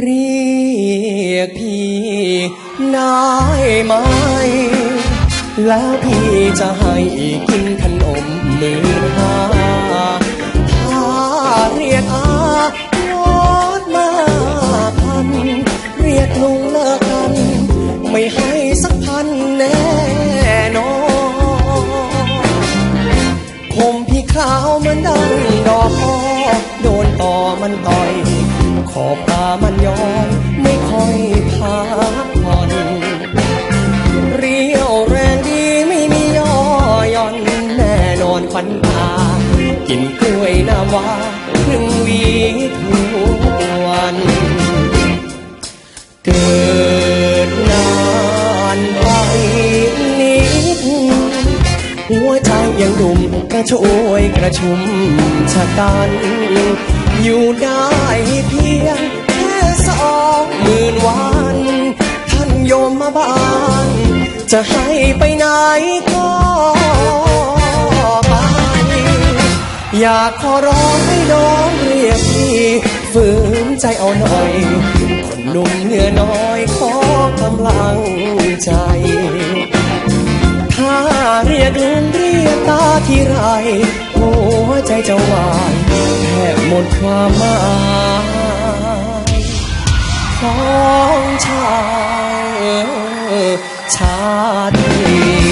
เรียกพี่ได้ไหม แล้วพี่จะให้กินขนมมื่นห้าถ้าเรียกอาลดมาพัน เรียกลุงเลิกกัน ไม่ให้สักพันแน่นอนผมพี่ขาวเหมันดังดอกอ้อโดนต่อมันต่อย ขอบตามันย้อนไม่ค่อยพักผ่อนเรียวแรงดีไม่มีย่อย่อนแน่นอนควันตากินกล้วยน้ำว้าครึ่งวีทุกวันเกิดนานไปนิดหัวใจยังดุมกระโชยกระชุมชะกันอยู่ได้เพีย มาบ้านจะให้ไปไหนก็ไป อยากขอร้องให้น้องเรียกพี่ฝืนใจเอาหน่อย คนหนุ่มเหงื่อน้อยขอกำลังใจ ถ้าเรียกลุงเรียกตาที่ไร หัวใจจะวายแทบหมดความหมายของชา ยชาตินี้